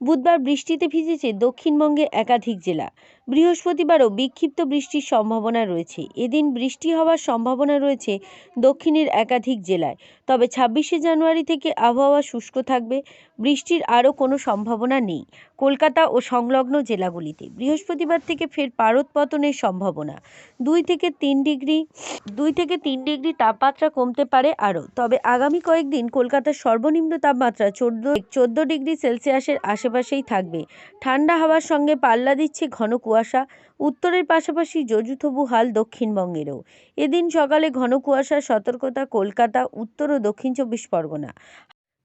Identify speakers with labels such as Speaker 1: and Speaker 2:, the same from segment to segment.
Speaker 1: বুধবার বৃষ্টিতে ভিজেছে দক্ষিণবঙ্গে একাধিক জেলা। বৃহস্পতিবারও বিক্ষিপ্ত বৃষ্টির সম্ভাবনা রয়েছে। এদিন বৃষ্টি হওয়ার সম্ভাবনা রয়েছে দক্ষিণের একাধিক জেলায়। তবে ছাব্বিশে জানুয়ারি থেকে আবহাওয়া শুষ্ক থাকবে। বৃষ্টির আরও কোনো সম্ভাবনা নেই। কলকাতা ও সংলগ্ন জেলাগুলিতে বৃহস্পতিবার থেকে ফের পারদ পতনের সম্ভাবনা। দুই থেকে তিন ডিগ্রি, দুই থেকে তিন ডিগ্রি তাপমাত্রা কমতে পারে আরও। তবে আগামী কয়েকদিন কলকাতার সর্বনিম্ন তাপমাত্রা চোদ্দ চোদ্দ ডিগ্রি সেলসিয়াসের আশেপাশেই থাকবে। ঠান্ডা হাওয়ার সঙ্গে পাল্লা দিচ্ছে ঘন কুয়াশা। উত্তরের পাশাপাশি যজুথবু হাল দক্ষিণবঙ্গেরও। এদিন সকালে ঘন কুয়াশার সতর্কতা কলকাতা, উত্তর ও দক্ষিণ চব্বিশ পরগনা।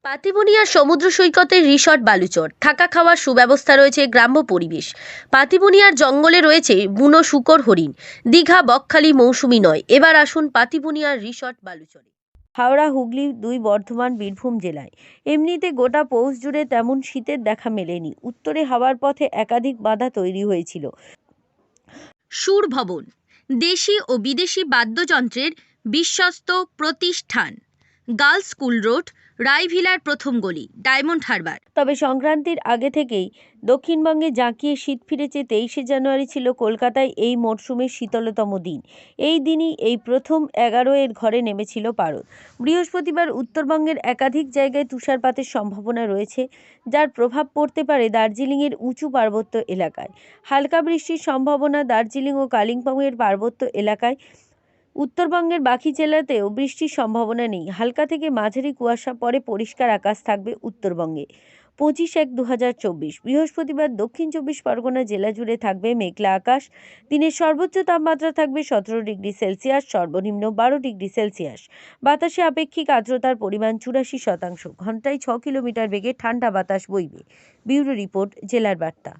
Speaker 1: পাতিবনিয়ার সমুদ্র সৈকতের রিসর্ট বালুচর। থাকা খাওয়ার সুব্যবস্থা রয়েছে গ্রাম্য পরিবেশ। পাতিবনিয়ার জঙ্গলে রয়েছে বুনো শুকর হরিণ। দীঘা, বকখালি মৌসুমি নয়। এবার আসুন পাতিবনিয়ার রিসর্ট বালুচরে। হাওড়া, হুগলি দুই বর্ধমান, বীরভূম জেলায়। এমনিতে গোটা পৌষ জুড়ে তেমন শীতের দেখা মেলেনি। উত্তরে হাওয়ার পথে একাধিক বাধা তৈরি হয়েছিল। সুর ভবন দেশি ও বিদেশি বাদ্যযন্ত্রের বিশ্বস্ত প্রতিষ্ঠান। গার্লস স্কুল রোড, রায়ভিলার প্রথম গলি, ডায়মন্ড হারবার। তবে সংক্রান্তির আগে থেকেই দক্ষিণবঙ্গে জাঁকিয়ে শীত ফিরেছে তেইশে জানুয়ারি ছিল কলকাতায় এই মরশুমের শীতলতম দিন। এই দিনই এই প্রথম এগারো এর ঘরে নেমেছিল পারদ। বৃহস্পতিবার উত্তরবঙ্গের একাধিক জায়গায় তুষারপাতের সম্ভাবনা রয়েছে, যার প্রভাব পড়তে পারে দার্জিলিংয়ের উঁচু পার্বত্য এলাকায়। হালকা বৃষ্টির সম্ভাবনা দার্জিলিং ও কালিম্পংয়ের পার্বত্য এলাকায় উত্তরবঙ্গের বাকি জেলাতেও বৃষ্টির সম্ভাবনা নেই। হালকা থেকে মাঝারি কুয়াশা পরে পরিষ্কার আকাশ থাকবে উত্তরবঙ্গে। পঁচিশ এক দু বৃহস্পতিবার দক্ষিণ চব্বিশ পরগনা জেলা জুড়ে থাকবে মেঘলা আকাশ। দিনের সর্বোচ্চ তাপমাত্রা থাকবে সতেরো ডিগ্রি সেলসিয়াস, সর্বনিম্ন বারো ডিগ্রি সেলসিয়াস। বাতাসে আপেক্ষিক আর্দ্রতার পরিমাণ চুরাশি শতাংশ। ঘন্টায় ছ কিলোমিটার বেগে ঠান্ডা বাতাস বইবে। ব্যুরো রিপোর্ট, জেলার বার্তা।